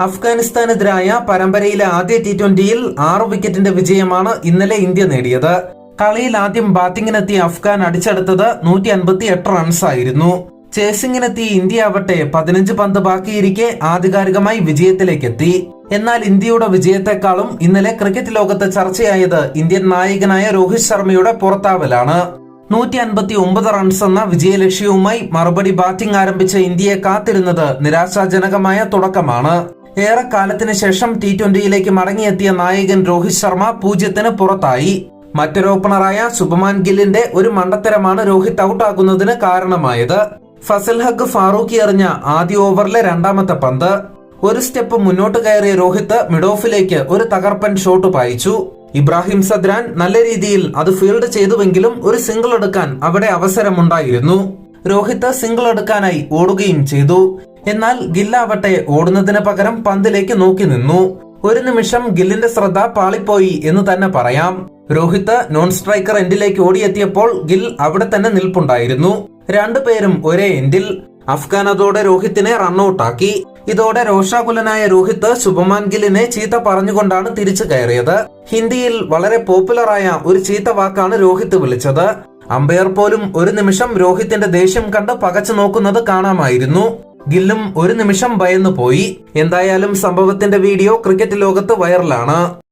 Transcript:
അഫ്ഗാനിസ്ഥാനെതിരായ പരമ്പരയിലെ ആദ്യ ടി ട്വന്റിയിൽ ആറ് വിക്കറ്റിന്റെ വിജയമാണ് ഇന്നലെ ഇന്ത്യ നേടിയത്. കളിയിൽ ആദ്യം ബാറ്റിംഗിനെത്തിയ അഫ്ഗാൻ അടിച്ചെടുത്തത് നൂറ്റി അൻപത്തി എട്ട് റൺസായിരുന്നു ചേസിംഗിനെത്തിയ ഇന്ത്യ ആവട്ടെ പതിനഞ്ച് പന്ത് ബാക്കിയിരിക്കെ ആധികാരികമായി വിജയത്തിലേക്കെത്തി. എന്നാൽ ഇന്ത്യയുടെ വിജയത്തെക്കാളും ഇന്നലെ ക്രിക്കറ്റ് ലോകത്ത് ചർച്ചയായത് ഇന്ത്യൻ നായകനായ രോഹിത് ശർമ്മയുടെ പുറത്താവലാണ്. നൂറ്റി അൻപത്തി ഒമ്പത് റൺസ് എന്ന വിജയലക്ഷ്യവുമായി മറുപടി ബാറ്റിംഗ് ആരംഭിച്ച ഇന്ത്യയെ കാത്തിരുന്നത് നിരാശാജനകമായ തുടക്കമാണ്. ഏറെക്കാലത്തിന് ശേഷം ടി ട്വന്റിയിലേക്ക് മടങ്ങിയെത്തിയ നായകൻ രോഹിത് ശർമ്മ പൂജ്യത്തിന് പുറത്തായി. മറ്റൊരു ഓപ്പണറായ സുബമാൻ ഗില്ലിന്റെ ഒരു മണ്ടത്തരമാണ് രോഹിത് ഔട്ടാകുന്നതിന് കാരണമായത്. ഫസൽ ഹഗ് ഫാറൂഖി എറിഞ്ഞ ആദ്യ ഓവറിലെ രണ്ടാമത്തെ പന്ത്. ഒരു സ്റ്റെപ്പ് മുന്നോട്ട് കയറിയ രോഹിത് മിഡ് ഓഫിലേക്ക് ഒരു തകർപ്പൻ ഷോട്ട് പായിച്ചു. ഇബ്രാഹിം സദ്രാൻ നല്ല രീതിയിൽ അത് ഫീൽഡ് ചെയ്തുവെങ്കിലും ഒരു സിംഗിൾ എടുക്കാൻ അവിടെ അവസരമുണ്ടായിരുന്നു. രോഹിത് സിംഗിൾ എടുക്കാനായി ഓടുകയും ചെയ്തു. എന്നാൽ ഗില്ലാവട്ടെ ഓടുന്നതിന് പകരം പന്തിലേക്ക് നോക്കി നിന്നു. ഒരു നിമിഷം ഗില്ലിന്റെ ശ്രദ്ധ പാളിപ്പോയി എന്ന് തന്നെ പറയാം. രോഹിത് നോൺ സ്ട്രൈക്കർ എൻഡിലേക്ക് ഓടിയെത്തിയപ്പോൾ ഗിൽ അവിടെ തന്നെ നിൽപ്പുണ്ടായിരുന്നു. രണ്ടുപേരും ഒരേ എൻഡിൽ അഫ്ഗാൻ അതോടെ രോഹിത്തിനെ റണ്ണൌട്ടാക്കി ഇതോടെ രോഷാകുലനായ രോഹിത് ശുഭമാൻ ഗില്ലിനെ ചീത്ത പറഞ്ഞുകൊണ്ടാണ് തിരിച്ചു കയറിയത്. ഹിന്ദിയിൽ വളരെ പോപ്പുലറായ ഒരു ചീത്ത വാക്കാണ് രോഹിത് വിളിച്ചത്. അമ്പയർ പോലും ഒരു നിമിഷം രോഹിത്തിന്റെ ദേഷ്യം കണ്ട് പകച്ചു നോക്കുന്നത് കാണാമായിരുന്നു. ഗില്ലും ഒരു നിമിഷം ഭയന്നു പോയി. എന്തായാലും സംഭവത്തിന്റെ വീഡിയോ ക്രിക്കറ്റ് ലോകത്ത് വൈറലാണ്.